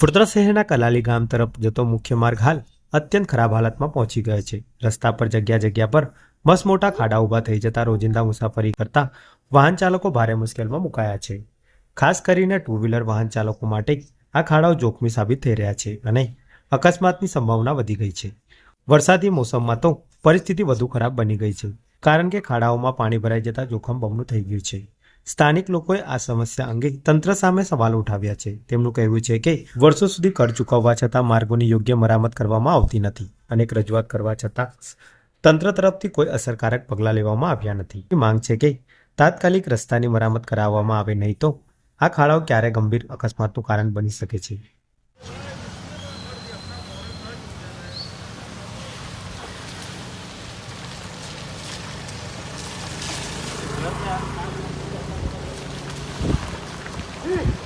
વડોદરા શહેરના કલાલી ગામ તરફ જતો મુખ્ય માર્ગ હાલ અત્યંત ખરાબ હાલતમાં પહોંચી ગયો છે. રસ્તા પર જગ્યા જગ્યા પર બસ મોટા ખાડા ઊભા થઈ જતા રોજિંદા મુસાફરી કરતા વાહન ચાલકો ભારે મુશ્કેલમાં મુકાયા છે. ખાસ કરીને ટુ વ્હીલર વાહન ચાલકો માટે આ ખાડાઓ જોખમી સાબિત થઈ રહ્યા છે અને અકસ્માતની સંભાવના વધી ગઈ છે. વરસાદી મોસમમાં તો પરિસ્થિતિ વધુ ખરાબ બની ગઈ છે, કારણ કે ખાડાઓમાં પાણી ભરાઈ જતા જોખમ બમણું થઈ ગયું છે. સ્થાનિક લોકોએ આ સમસ્યા અંગે તંત્ર સામે સવાલ ઉઠાવ્યા છે તેમનું કહેવું છે કે, વર્ષો સુધી કર ચૂકવવા છતાં માર્ગોની યોગ્ય મરામત કરવામાં આવતી નથી અનેક રજૂઆત કરવા છતાં તંત્ર તરફથી કોઈ અસરકારક પગલાં લેવામાં આવ્યા નથી માંગ છે કે, તાત્કાલિક રસ્તાની મરામત કરાવવામાં આવે નહીં તો આ ખાડાઓ ક્યારે ગંભીર અકસ્માતનું કારણ બની શકે છે Yeah. Good.